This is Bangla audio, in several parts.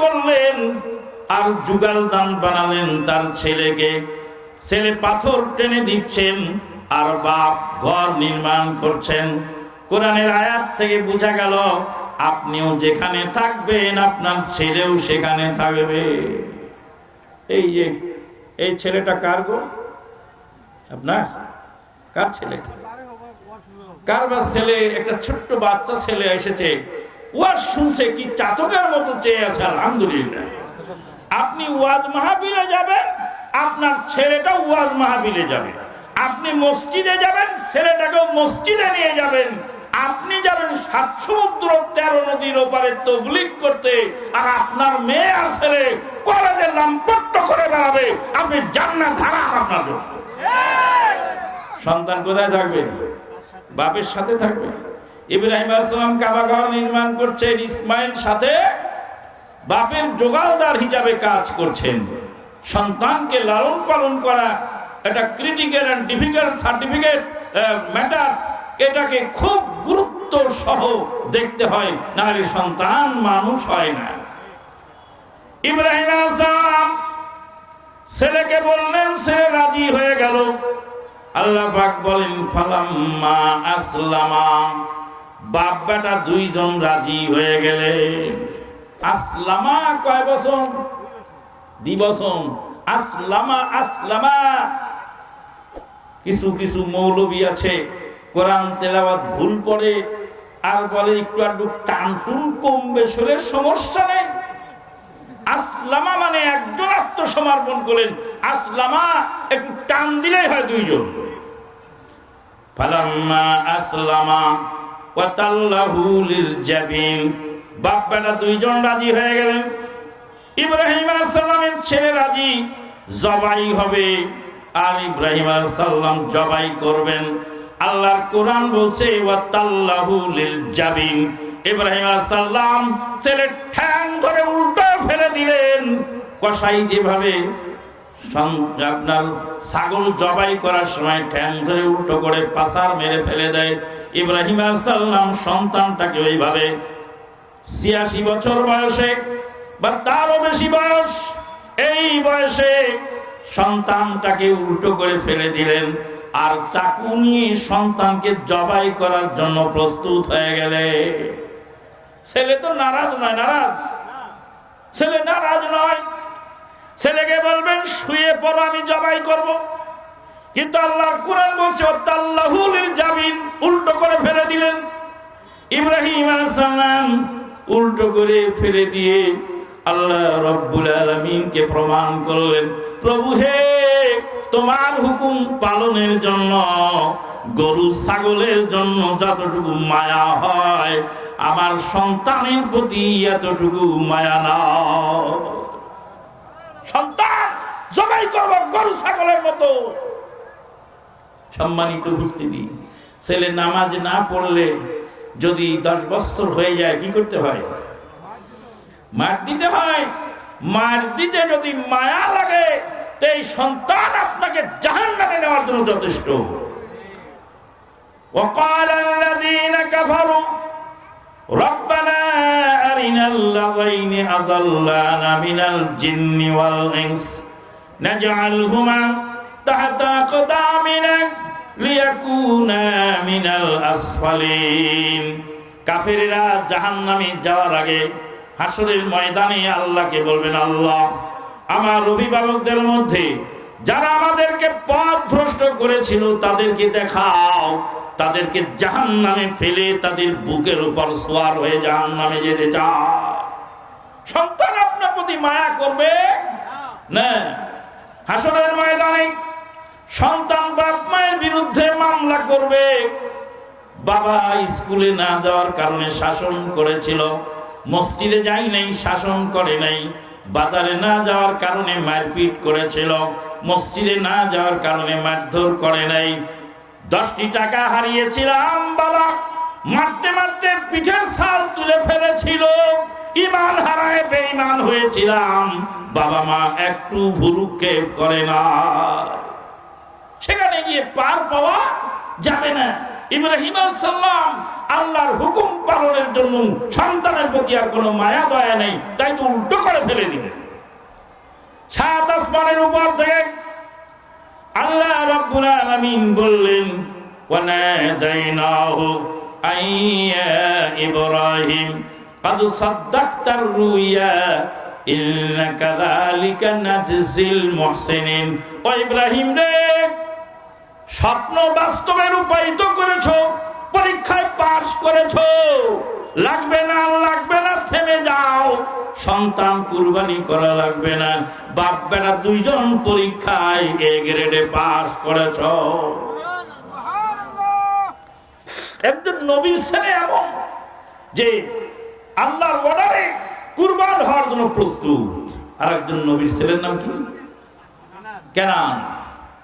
করলেন আর যুগাল দান বানালেন তার ছেলেকে। ছেলে পাথর টেনে দিচ্ছেন আর বাপ ঘর নির্মাণ করছেন। কোরআনের আয়াত থেকে বোঝা গেল, আপনিও যেখানে থাকবেন আপনার ছেলেও সেখানে থাকবে। এই যে, এই ছেলেটা কার গো? আপনার? কার ছেলে কার বা ছেলে? একটা ছোট্ট বাচ্চা ছেলে এসেছে। ওয়াজ শুনছে কি চাতকের মতো চেয়ে আছে, আলহামদুলিল্লাহ। আপনি ওয়াজ মাহাবিলে যাবেন, আপনার ছেলেটা ওয়াজ মাহাবিলে যাবে। আপনি মসজিদে যাবেন, ছেলেটাকেও মসজিদে নিয়ে যাবেন। আপনি যাবেন সাত সমুদ্র, তেরো নদীর ওপারে তবলিক করতে, আর আপনার মেয়ে আর ছেলে কলেজে লাম্পট্ট করে বেড়াবে। আপনি জান্নাত হারাম আপনার সন্তান কোথায় থাকবে? বাপের সাথে থাকবে? ইব্রাহিম আসসালাম কাবা ঘর নির্মাণ করছেন, ইসমাইল সাথে বাপের জোগালদার হিসাবে কাজ করছেন। সন্তানকে লালন পালন করা এটা critical and difficult certificate matters এটাকে খুব গুরুত্ব সহ দেখতে হয়, নাহলে সন্তান মানুষ হয় না। ইব্রাহিম আসসালাম ছেলেকে বললেন, ছেলে রাজি হয়ে গেল। আল্লাহ পাক বলেন, ফালাম্মা আসলামা। বাপ বেটা দুইজন রাজি হয়ে গেলে। আসলামা কয় বছর? দিবসন আসলামা আসলামা। কিছু কিছু মৌলবী আছে, কোরআন তেলাওয়াত ভুল পড়ে, আর বলে একটু একটু টানটুন কমবে শরীরে সমস্যা নেই। আসলামা মানে একজন আত্মসমর্পণ করলেন। আসলামা, একটু টান দিলেই হয় দুইজন। ফালাম্মা আসলামা বাপ দুইজন রাজি হয়ে ছেলে রাজি, জবাই হবে। আর ইব্রাহিম জবাই করবেন। আল্লাহর কোরআন বলছে ইব্রাহিম সালাম ছেলে ঠ্যাং ধরে উল্টো ফেলে দিলেন। কসাই যেভাবে আপনার ছাগল জবাই করার সময় ঠ্যাং ধরে উল্টো করে পাসার মেরে ফেলে দেয় ইব্রাহিম আলাইসাল্লাম সন্তানটাকে ওইভাবে ছিয়াশি বছর বয়সে বা তারও বেশি বয়স, এই বয়সে সন্তানটাকে উল্টো করে ফেলে দিলেন। আর চাকু নিয়ে সন্তানকে জবাই করার জন্য প্রস্তুত হয়ে গেলে। ছেলে তো নারাজ নয়, নারাজ। ছেলে নারাজ নয়। ছেলেকে বলবেন, শুয়ে পড়ো, আমি জবাই করব। কিন্তু আল্লাহ কোরআন বলছে আল্লাহুল জামিন উল্টো করে ফেলে দিলেন। ইব্রাহিম আলাইসালাম উল্টো করে ফেলে দিয়ে আল্লাহ রব্বুল আলমিনকে প্রমাণ করলেন। প্রভু হে, তোমার হুকুম পালনের জন্য, গরু ছাগলের জন্য যতটুকু মায়া হয়, আমার সন্তানের প্রতি এতটুকু মায়া না সন্তান জবাই করব গরু ছাগলের মতো। সম্মানিত উপস্থিতি ছেলে নামাজ না পড়লে যদি দশ বছর হয়ে যায় কি করতে হয় মার দিতে হয় মার দিতে যদি মায়া লাগে তো এই সন্তান আপনাকে জাহান নামে নেওয়ার জন্য যথেষ্ট وقال الذين كفروا ربنا أرنا الذين أضلانا من الجن والإنس نجعلهما تحت أقدامنا ليكونا من الأسفلين কাফেরেরা জাহান্নামে যাওয়ার আগে হাসরের ময়দানে আল্লাহকে বলবেন আল্লাহ আমার অভিভাবকদের মধ্যে যারা আমাদেরকে পথ ভ্রষ্ট করেছিল তাদেরকে দেখাও তাদেরকে জাহান নামে ফেলে তাদের বুকের উপর সোয়ার হয়ে জাহান নামে যেতে চাও সন্তান আপনার প্রতি মায়া করবে না হাসনের ময়দানে সন্তান বাপ মায়ের বিরুদ্ধে মামলা করবে। বাবা স্কুলে না যাওয়ার কারণে শাসন করেছিল। মসজিদে যাই নাই, শাসন করে নাই। বাজারে না যাওয়ার কারণে মারপিট করেছিল। মসজিদে না যাওয়ার কারণে মারধর করে নাই। দশটি টাকা হারিয়েছিলাম, বাবা। মারতে মারতে পিঠের সাল তুলে ফেলেছিল। ইমান হারায় বেঈমান হয়েছিলাম। বাবা মা একটু ভুরুক্ষেপ করে না। সেখানে গিয়ে পার পাওয়া যাবে না ইব্রাহিম সাল্লাম আল্লাহর হুকুম পালনের জন্য সন্তানের প্রতি আর কোনো মায়া দয়া নেই তাই তো উল্টো করে ফেলে দিলেন সাত আসমানের উপর থেকে আল্লাহ রাব্বুল আলামিন বললেন ওয়ানাদাইনাহু আইয়া ইব্রাহিম قد صدقت الرؤيا إنا كذلك نجزي المحسنين ও ইব্রাহিম রে স্বপ্ন বাস্তবে রূপায়িত করেছ, পরীক্ষায় পাশ করেছ। লাগবে না লাগবে না, থেমে যাও। সন্তান কুরবানি করা লাগবে না। বাপ বেটা দুইজন পরীক্ষায় এ গ্রেডে পাশ করেছ। একজন নবীর ছেলে এমন যে আল্লাহর অর্ডারে কুরবান হওয়ার জন্য প্রস্তুত। আর একজন নবীর ছেলের নাম কি? কেনান।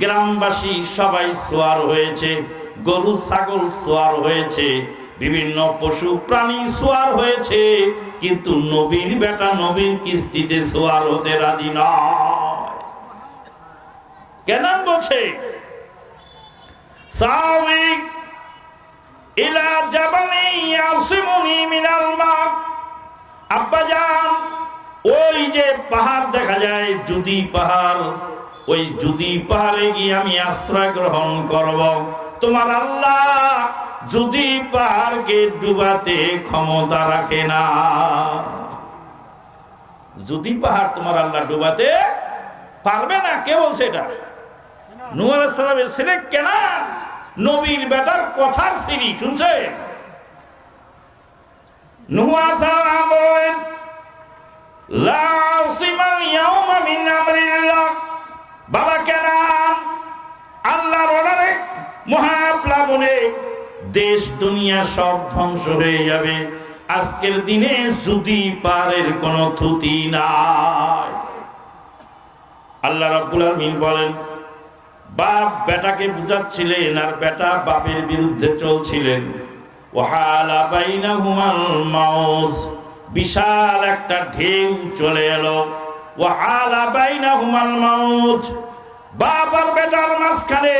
গ্রামবাসী সবাই সোয়ার হয়েছে, গরু, ছাগল সোয়ার হয়েছে, বিভিন্ন পশু প্রাণী সোয়ার হয়েছে, কিন্তু নবীর বেটা নবীর কিস্তিতে সোয়ার হতে রাজি নয়। কেনান বলছে? সাবিক ইলা জাবালি ইয়াসিমুনি মিনাল মা আব্বাজান, ওই যে পাহাড় দেখা যায় জুদি পাহাড় ওই জুদি পাহাড়ে গিয়ে আমি আশ্রয় গ্রহণ করব। তোমার আল্লাহ যদি পাহাড়কে ডুবাতে ক্ষমতা রাখে না। যদি পাহাড় তোমার আল্লাহ ডুবাতে পারবে না, কে বলছে এটা? সালামের ছেলে কেনা? নবীর বেটার কথার সিরি শুনছে? সালাম বলেন, লা উসিমাল ইয়াউমা মিন বাবা কেনান আল্লাহর অর্ডারে মহাপ্লাবনে দেশ, দুনিয়া সব ধ্বংস হয়ে যাবে। আজকের দিনে যদি পারের কোনো থুতি নাই। আল্লাহ রাব্বুল আলামিন বলেন, বাপ বেটাকে বুঝাচ্ছিলেন আর বেটা বাপের বিরুদ্ধে চলছিলেন। ওয়াহালা বাইনাহুমাল মাউজ, বিশাল একটা ঢেউ চলে এলো। বাইনাহুমাল বাপ আর বেটার মাঝখানে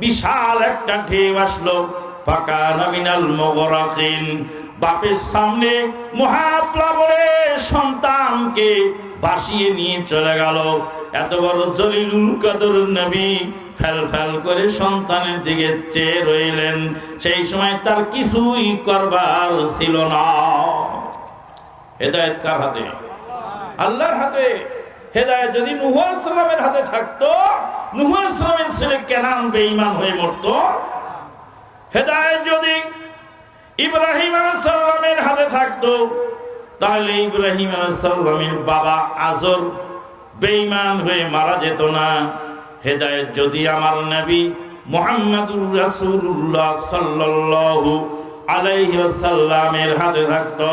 বিশাল একটা ঢেউ আসলো। পাকা নামিনাল মগরাকিন। বাপের সামনে মহাপ্লাবনে সন্তানকে ভাসিয়ে নিয়ে চলে গেল। এত বড় জলিলুল কাদর নবী ফেল ফেল করে সন্তানের দিকে চেয়ে রইলেন। সেই সময় তার কিছুই করবার ছিল না। হেদায়ত কার হাতে? আল্লাহর হাতে হেদায়ত যদি নুহ হাতে থাকতো নুহ সালামের ছেলে কেনান বেঈমান হয়ে মরতো? হেদায়ত যদি ইব্রাহিম আলাইসাল্লামের হাতে থাকতো, তাহলে ইব্রাহিম আলাইসাল্লামের বাবা আজর বেঈমান হয়ে মারা যেত না। হেদায়ত যদি আমার নবী মোহাম্মদুর রাসূলুল্লাহ সাল্লাল্লাহু আলাইহি ওয়াসাল্লামের হাতে থাকতো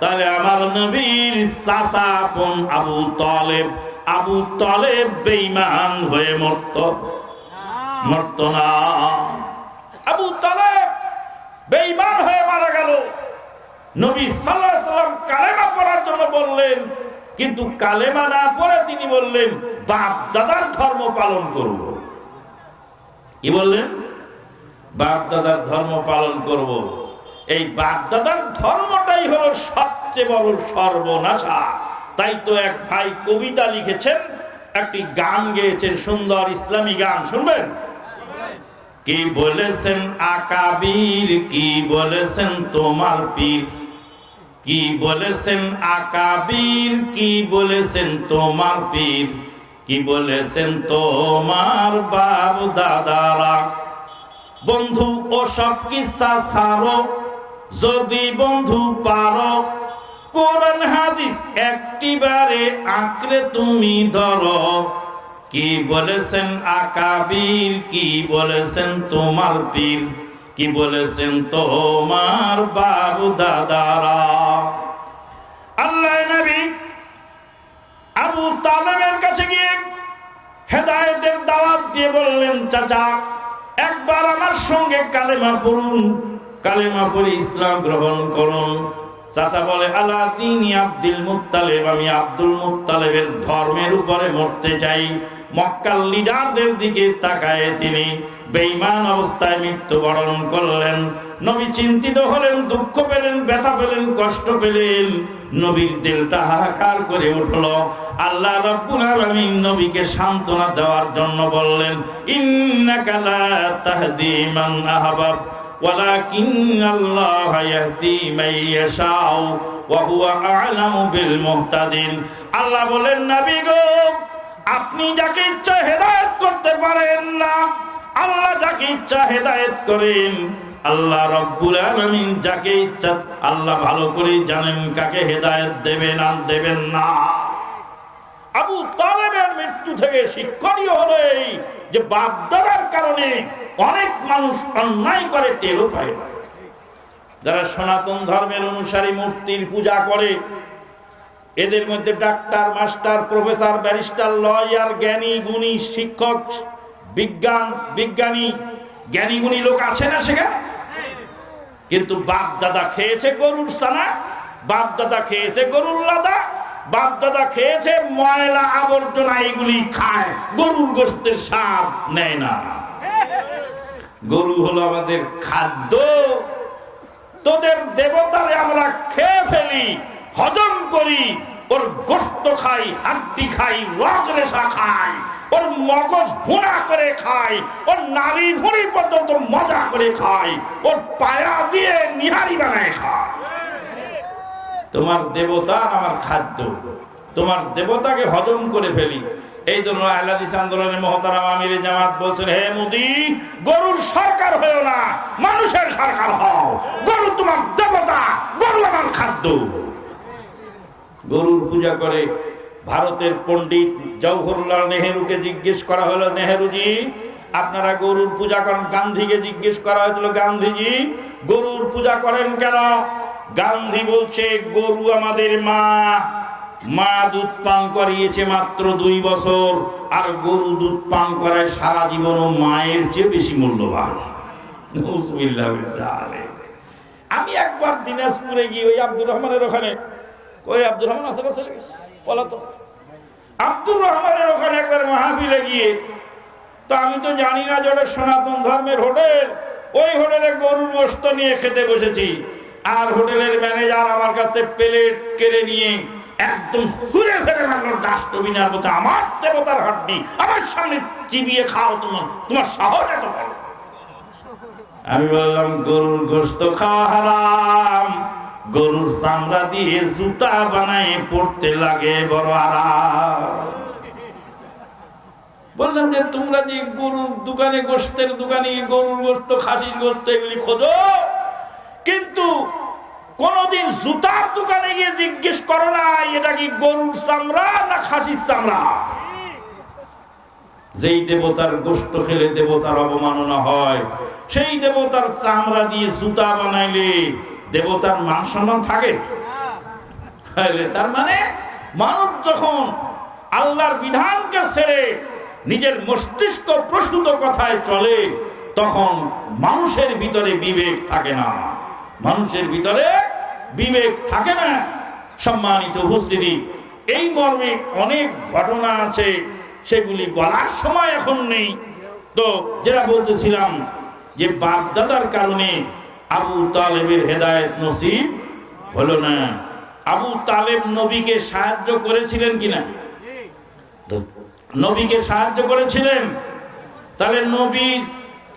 তাহলে আমার নবীর চাচা আপন আবু তালেব আবু তালেব বেঈমান হয়ে মরত। মরত না। আবু তালেব বেঈমান হয়ে মারা গেল। নবী সাল্লাম কালেমা পড়ার জন্য বললেন, কিন্তু কালেমা না পড়ে তিনি বললেন, বাপ দাদার ধর্ম পালন করব। কি বললেন? বাপ দাদার ধর্ম পালন করব। এই বাপ দাদার ধর্মটাই হলো সবচেয়ে বড় সর্বনাশা। তাই তো এক ভাই কবিতা লিখেছেন, একটি গান গেয়েছেন, সুন্দর ইসলামী গান, শুনবেন? কি বলেছেন আকাবীর, কি বলেছেন তোমার পীর? কি বলেছেন আকাবির, কি বলেছেন তোমার পীর? কি বলেছেন তোমার বাপ দাদারা? বন্ধু, ও সব কিসা ছাড়ো যদি বন্ধু পারো, কোরআন হাদিস একটিবারে আঁকড়ে তুমি ধরো। কি বলেছেন আকাবির, কি বলেছেন তোমার পীর, কি বলেছেন তোমার বাবু দাদারা। আল্লাহ নবী আবু তালেবের কাছে গিয়ে হেদায়েতের দাওয়াত দিয়ে বললেন, চাচা, একবার আমার সঙ্গে কালেমা পড়ুন। কালেমা পড়ে ইসলাম গ্রহণ করুন চাচা বলে, আল্লাহ, তিনি আব্দুল মুত্তালেব, আমি আব্দুল মুত্তালেবের ধর্মের উপরে মরতে চাই। মক্কার লিডারদের দিকে তাকায় তিনি। বেঈমান অবস্থায় মৃত্যুবরণ করলেন। নবী চিন্তিত হলেন, দুঃখ পেলেন, ব্যথা পেলেন, কষ্ট পেলেন। নবীর দিলটা হাহাকার করে উঠল। আল্লাহ রাব্বুল আলামিন নবীকে সান্ত্বনা দেওয়ার জন্য বললেন, ইন্নাকা লা তাহদি মান আহবাব। ولكن الله يهدي من يشاء وهو أعلم بالمهتدين আল্লাহ বলেন নবী গো আপনি যাকে ইচ্ছা হেদায়েত করতে পারেন না আল্লাহ যাকে ইচ্ছা হেদায়েত করেন আল্লাহ রব্বুল আলামিন যাকে ইচ্ছা আল্লাহ ভালো করে জানেন কাকে হেদায়েত দেবেন আর দেবেন না আবু তালেবের মৃত্যু থেকে শিক্ষণীয় হলো এই যে বাপদাদার কারণে অনেক মানুষ অন্যায় করে, টেরও পায় না। যারা সনাতন ধর্মের অনুসারী মূর্তির পূজা করে, এদের মধ্যে doctor, master, professor, barrister, lawyer, জ্ঞানী, গুণী, শিক্ষক, বিজ্ঞান, বিজ্ঞানী, জ্ঞানী, গুণী লোক আছে না সেখানে? কিন্তু বাপ দাদা খেয়েছে গরুর সানা বাপ দাদা খেয়েছে গরুর লাদা বাপ দাদা খেয়েছে, ময়লা আবর্জনা এগুলি খায়, গরুর গোস্তের স্বাদ নেয় না। গরু হলো আমাদের খাদ্য। তোদের দেবতারে আমরা খেয়ে ফেলি, হজম করি, ওর গোস্ত খাই, হাড্ডি খাই, রগ রেশা খাই, ওর মগজ ভুনা করে খাই, ওর নারী ভুড়ি পর্যন্ত মজা করে খাই, ওর পায়া দিয়ে নিহারি বানায় খায় তোমার দেবতা আর আমার খাদ্য। তোমার দেবতাকে হজম করে ফেলি। এই জন্য আহলাদিস আন্দোলনের মহতারাম আমির জামাত বলছেন, হে মোদি, গরুর সরকার হয়েও না, মানুষের সরকার হও। গরু তোমার দেবতা, গরু আমার খাদ্য। গরুর পূজা করে ভারতের পণ্ডিত জওহরলাল নেহেরুকে জিজ্ঞেস করা হলো, নেহেরুজি, আপনারা গরুর পূজা করেন? গান্ধীকে জিজ্ঞেস করা হয়েছিল, গান্ধীজি, গরুর পূজা করেন কেন? গান্ধী বলছে, গরু আমাদের মা মা দুধ পান করিয়েছে মাত্র দুই বছর, আর গরু দুধ পান করায় সারা জীবন মায়ের চেয়ে বেশি মূল্যবান। আমি একবার দিনাজপুরে গিয়ে ওই আব্দুর রহমানের ওখানে, ওই আব্দুর রহমান না চলে গেছে পলাতো আব্দুর রহমানের ওখানে একবার মাহফিলে গিয়ে, তো আমি তো জানি না যে সনাতন ধর্মের হোটেল, ওই হোটেলে গরুর গোস্ত নিয়ে খেতে বসেছি। আর হোটেলের ম্যানেজার আমার কাছে প্লেট কেড়ে নিয়ে একদম ঘুরে ফেলে লাগল ডাস্টবিন আর বলছে, আমার দেবতার হাড্ডি, আমার সামনে চিবিয়ে খাও তোমার তোমার সাহস এত বড়। আমি বললাম, গরুর গোস্ত খাওয়া হারাম, গরুর চামড়া দিয়ে জুতা বানায় পড়তে লাগে, বড় আরাম বললাম যে, তোমরা যে গরুর দোকানে গোস্তের দোকানে গরুর গোস্ত খাসির গোস্ত এগুলি খোঁজো কিন্তু কোনদিন জুতার দোকানে গিয়ে জিজ্ঞেস করো না এটা কি গরুর চামড়া না খাসির চামড়া? যেই দেবতার গোস্ত খেলে দেবতার অবমাননা হয়, সেই দেবতার চামড়া দিয়ে জুতা বানাইলে দেবতার মান সম্মান থাকে? তার মানে মানুষ যখন আল্লাহর বিধানকে ছেড়ে নিজের মস্তিষ্ক প্রসূত কথায় চলে, তখন মানুষের ভিতরে বিবেক থাকে না। মানুষের ভিতরে বিবেক থাকে না। সম্মানিত উপস্থিতি, এই মর্মে অনেক ঘটনা আছে, সেগুলি বলার সময় এখন নেই। তো যেটা বলতেছিলাম যে বাপদাদার কারণে আবু তালেবের হেদায়েত নসিব হলো না। আবু তালেব নবীকে সাহায্য করেছিলেন কিনা? নবীকে সাহায্য করেছিলেন। তাহলে নবীর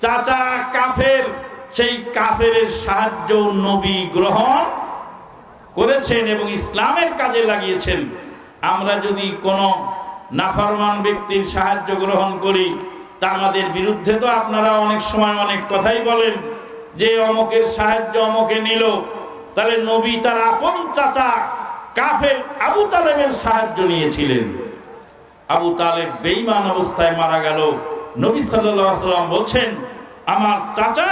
চাচা কাফের সেই কাফের সাহায্য নবী গ্রহণ করেছেন এবং ইসলামের কাজে লাগিয়েছেন। আমরা যদি কোনো নাফরমান ব্যক্তির সাহায্য গ্রহণ করি, তা আমাদের বিরুদ্ধে তো আপনারা অনেক সময় অনেক কথাই বলেন যে অমকের সাহায্য অমকে নিল, তাহলে নবী তার আপন চাচা কাফের আবু তালেবের সাহায্য নিয়েছিলেন। আবু তালেব বেইমান অবস্থায় মারা গেল। নবী সাল্লাম বলছেন, আমার চাচা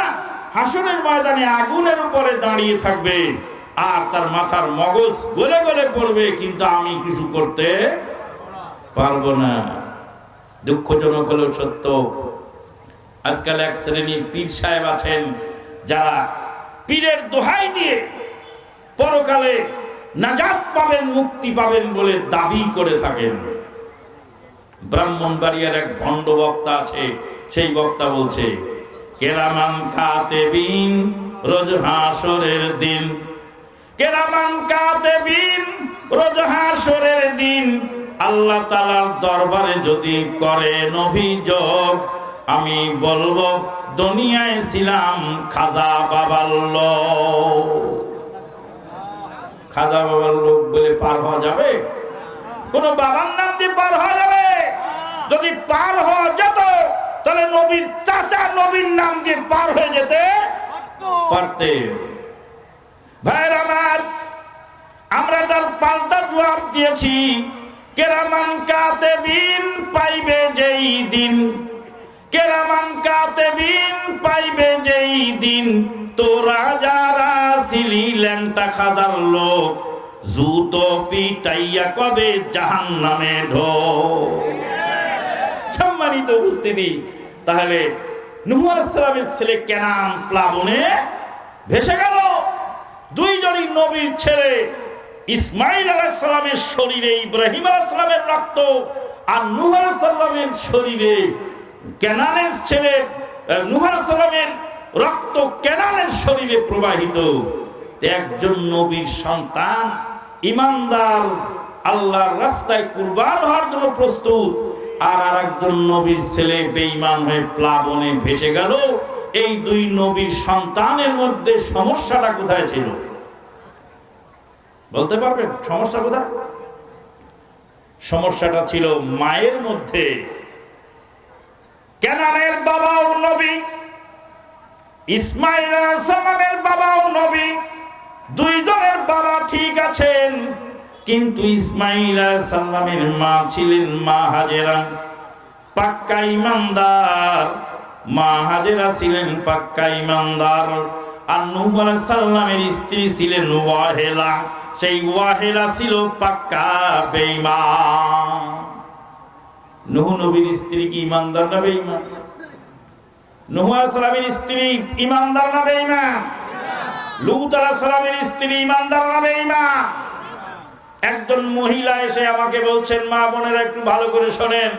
হাসনের ময়দানে আগুনের উপরে দাঁড়িয়ে থাকবে আর তার মাথার মগজ গলে গলে পড়বে, কিন্তু আমি কিছু করতে পারব না। দুঃখজনক হলো সত্য। আজকাল এক শ্রেণির পীর সাহেব আছেন, যারা পীরের দোহাই দিয়ে পরকালে নাজাত পাবেন, মুক্তি পাবেন বলে দাবি করে থাকেন। ব্রাহ্মণবাড়িয়ার এক ভণ্ড বক্তা আছে, সেই বক্তা বলছে কেরামান কাতে বিন, রোজ হাসরের দিন। কেরামান কাতে বিন, রোজ হাসরের দিন। আল্লাহ তালার দরবারে যদি করেন অভিযোগ, আমি বলব, দুনিয়ায় ছিলাম খাজা বাবার খাজা বাবার লোক বলে পার হওয়া যাবে? কোন বাবার নাম দিয়ে পার হওয়া যাবে? যদি পার হওয়া যেত তাহলে নবীর চাচা নবীর নাম দিয়ে পার হয়ে যেতে পারতে ভাইয়ের আমার, আমরা তার পাল্টা জবাব দিয়েছি, কেরামান কাতে বিন পাইবে যেই দিন, কেরামান কাতে বিন পাইবে যেই দিন, তোরা যারা ল্যাংটা খাদার লোক, জুতো পিটাইয়া কবে জাহান নামে ঢো সম্মানিত উপস্থিতি তাহলে নুহ আলাইসালামের ছেলে কেনান প্লাবনে ভেসে গেল। দুইজনই নবীর ছেলে ইসমাইল আলাইসালামের শরীরে, ইব্রাহিম আলাইসালামের রক্ত আর নুহ আলাইসাল্লামের শরীরে কেনানের ছেলে নুহ আলাইসাল্লামের রক্ত কেনানের শরীরে প্রবাহিত। একজন নবীর সন্তান, ইমানদার, আল্লাহর রাস্তায় কুরবান হওয়ার জন্য প্রস্তুত। আর আর একজন নবীর ছেলে বেঈমান হয়ে প্লাবনে ভেসে গেল। এই দুই নবীর সন্তানের মধ্যে সমস্যাটা কোথায় ছিল? বলতে পারবেন? সমস্যা কোথায়? সমস্যাটা ছিল মায়ের মধ্যে। কেনানের বাবাও নবী, ইসমাইল সালামের বাবাও নবী, দুইজনের বাবা ঠিক আছেন। কিন্তু ইসমাইল সাল্লামের মা ছিলেন মা হাজেরা। পাক্কা ইমানদার। মা হাজেরা ছিলেন পাক্কা ইমানদার। আর নূহ সালামের স্ত্রী ছিলেন ওয়াহেলা। সেই ওয়াহেলা ছিল পাক্কা বেঈমান। নূহ নবীর স্ত্রী কি ইমানদার না নূহ আলাইহিস সালামের স্ত্রী ইমানদার না বেঈমান? লুত সালামের স্ত্রী ইমানদার না বেঈমান? একজন মহিলা এসে আমাকে বলছেন, মা বোনেরা একটু ভালো করে শোনেন।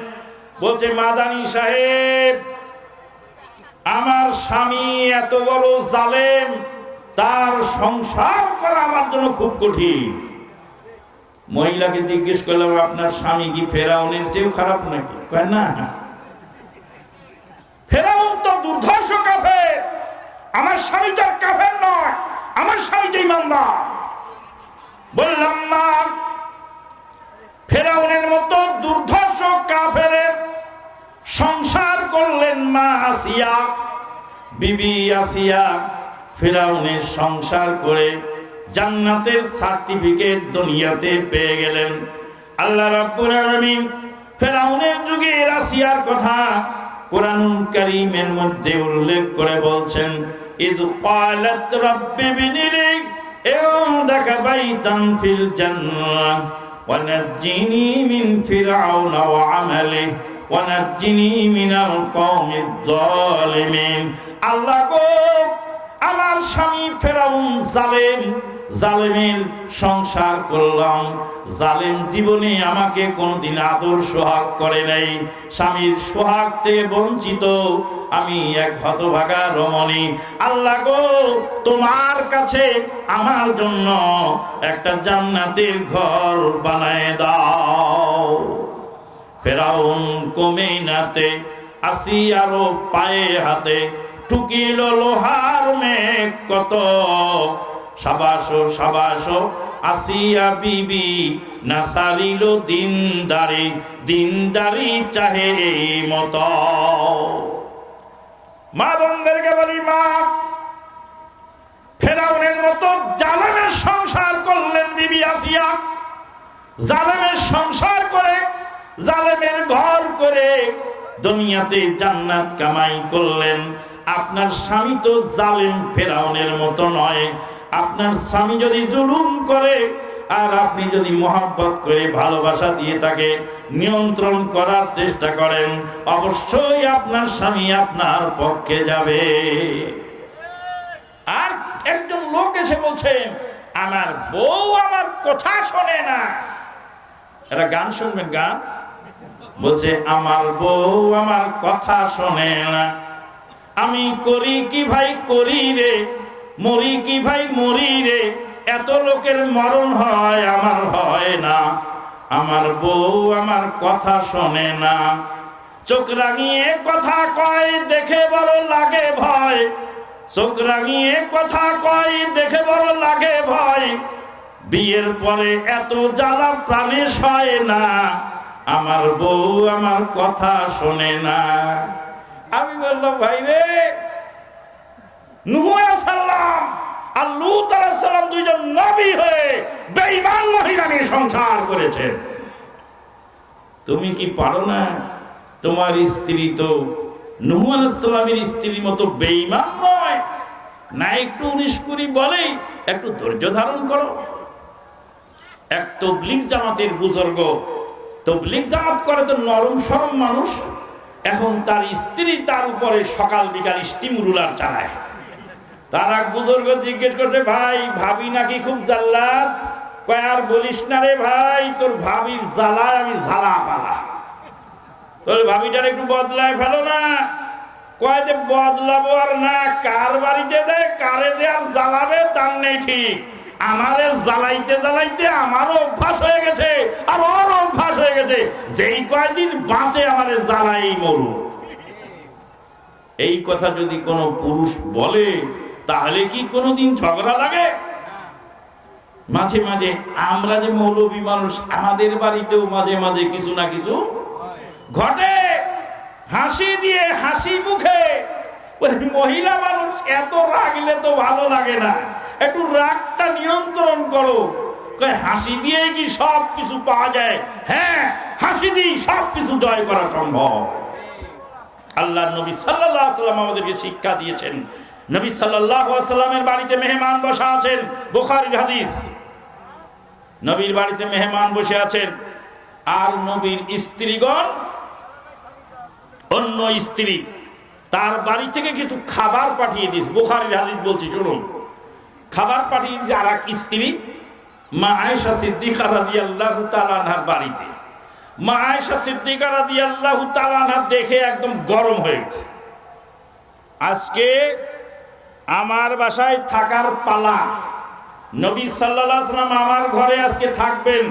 বলছে, মাদানি সাহেব, আমার স্বামী এত বড় জালেম, তার সংসার করা আমার জন্য খুব কঠিন। মহিলাকে জিজ্ঞেস করলাম, আপনার স্বামী কি ফেরাউনের চেয়েও খারাপ নাকি? না। ফেরাউন তো দুর্ধর্ষ কাফে আমার স্বামী তো আর কাফের নয়, আমার স্বামী তো ইমানদার। বললাম না ফেরাউনের মতো দুর্ধর্ষ সংসার করলেন মা আসিয়া, বিবি আসিয়া ফেরাউনের সংসার করে জান্নাতের সার্টিফিকেট দুনিয়াতে পেয়ে গেলেন। আল্লাহ রাব্বুল আলামিন ফেরাউনের যুগে রাশিয়ার কথা কোরআনুল কারীমের মধ্যে উল্লেখ করে বলছেন, ইদ ক্বালাত রাব্বি عندك بيتا في الجنة ونجني من فرعون وعمله ونجني من القوم الظالمين আল্লাহ গো আমার স্বামী ফেরাউন জালেম জালেমের সংসার করলাম। জালেম জীবনে আমাকে কোনোদিন আদর সোহাগ করে নাই। স্বামীর সোহাগ থেকে বঞ্চিত আমি এক হতভাগা রমণী। আল্লাহ গো, তোমার কাছে আমার জন্য একটা জান্নাতের ঘর বানায় দাও। ফেরাউন কমে নাতে আসি আরও পায়ে হাতে টুকিল লোহার মেঘ কত সাবাসো সাবাসো, আসিয়া বিবি, না সারিল দিনদারি দিনদারি চাহে এই মত। মা বন্ধেরকে বলি, মা, ফেরাউনের মতো জালেমের সংসার করলেন বিবি আসিয়া। জালেমের সংসার করে, জালেমের ঘর করে দুনিয়াতে জান্নাত কামাই করলেন। আপনার স্বামী তো জালেম ফেরাউনের মতো নয়। আপনার স্বামী যদি জুলুম করে আর আপনি যদি মোহাব্বত করে ভালোবাসা দিয়ে তাকে নিয়ন্ত্রণ করার চেষ্টা করেন, অবশ্যই আপনার স্বামী আপনার পক্ষে যাবে। আর একজন লোক এসে বলছে, আমার বউ আমার কথা শোনে না। এরা গান শুনবেন, গান? বলছে, আমার বউ আমার কথা শোনে না। আমি করি কি ভাই, করি রে। মরি কি ভাই, মরি রে। এত লোকের মরণ হয়, আমার হয় না। আমার বউ আমার কথা শোনে না। চোখ রাঙিয়ে কথা কয়, দেখে বড় লাগে ভয়। চোখ রাঙিয়ে কথা কয়, দেখে বড় লাগে ভয়। বিয়ের পরে এত জ্বালা প্রাণে সয় না। আমার বউ আমার কথা শোনে না। আমি বললাম, ভাই রে, নুহু দুইজন নবী হয়ে বেঈমান মহিলা নিয়ে সংসার তুমি কি পারো না তোমার স্ত্রী তো স্ত্রীর মতো বেঈমান নয়? না একটু উনিশ কুড়ি বলে একটু ধৈর্য ধারণ করো। এক তবলিক জামাতের বুজুর্গ তবলিক জামাত করে তো নরম সরম মানুষ, এখন তার স্ত্রী তার উপরে সকাল বিকাল স্টিম রুলার চালায়। তার এক বুজুর্গ জিজ্ঞেস করছে, ভাই, ভাবি নাকি খুব জাল্লাত কয়, আর বলিস না রে ভাই, তোর ভাবির জ্বালায় আমি ঝালা পালা। তোর ভাবিটার একটু বদলায় ফেলো না। কয় যে, বদলাবো আর না, কার বাড়িতে যায় কারে যে আর জ্বালাবে তার নেই ঠিক। আমারে জ্বালাইতে জ্বালাইতে আমারও অভ্যাস হয়ে গেছে, আর ওর অভ্যাস হয়ে গেছে। যেই কয়দিন বাঁচে আমারে জ্বালাই মরু এই কথা যদি কোনো পুরুষ বলে তাহলে কি কোনোদিন ঝগড়া লাগে? মাঝে মাঝে আমরা যে মৌলবী মানুষ, আমাদের বাড়িতেও মাঝে মাঝে কিছু না কিছু ঘটে। হাসি দিয়ে হাসি মুখে। মহিলা মানুষ এত রাগলে তো ভালো লাগে না। একটু রাগটা নিয়ন্ত্রণ করো। হাসি দিয়ে কি সব কিছু পাওয়া যায়? হ্যাঁ হাসি দিয়ে সব কিছু জয় করা সম্ভব। আল্লাহ নবী সাল্লাম আমাদেরকে শিক্ষা দিয়েছেন। নবী সাল্লামের বাড়িতে মেহমান বসা আছেন। বুখারীর হাদিস। নবীর বাড়িতে মেহমান বসে আছেন। আর নবীর স্ত্রীগণ, অন্য স্ত্রী, তার বাড়ি থেকে কিছু খাবার পাঠিয়ে দিস বুখারীর হাদিস বলছি শুনুন খাবার পাঠিয়ে দিয়েছে আর এক স্ত্রী, মা আয়েশা সিদ্দিকা রাদিয়াল্লাহু তাআলা আনহার বাড়িতে। মা আয়েশা সিদ্দিকা রাদিয়াল্লাহু তাআলা আনহা দেখে একদম গরম হয়ে গেছে। আজকে আমার বাসায় থাকার পালা। নবী আলাইহি সাল্লাম আমার ঘরে আজকে থাকবেন।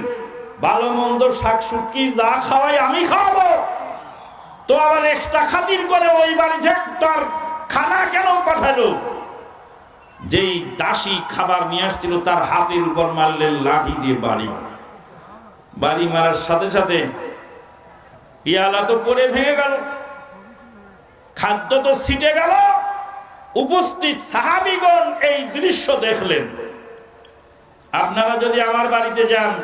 ভালো মন্দ শাকসুটকি যা খাওয়াই আমি খাওয়াবো। তো আবার এক্সট্রা খাতির করে ওই বাড়ি তার খানা কেন পাঠালো? যেই দাসী খাবার নিয়ে আসছিল তার হাতের উপর মারলেন লাঠি দিয়ে বাড়ি বাড়ি মারার সাথে সাথে পিয়ালা তো পরে ভেঙে গেল। খাদ্য তো ছিটে গেল। উপস্থিত সাহাবিগণ এই দৃশ্য দেখলেন। আপনারা যদি আমার বাড়িতে যান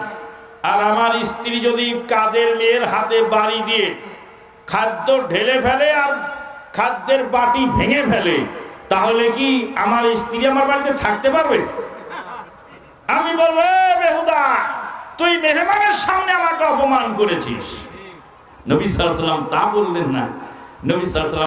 আর আমার স্ত্রী যদি কাজের মেয়ের হাতে বাড়ি দিয়ে খাদ্য ঢেলে ফেলে আর খাদ্যের বাটি ভেঙে ফেলে, তাহলে কি আমার স্ত্রী আমার বাড়িতে থাকতে পারবে? আমি বলব, "এ বেহুদা, তুই মেহমানের সামনে আমাকে অপমান করেছিস। নবী সাল্লাম তা বললেন না। নবী সাল্লাম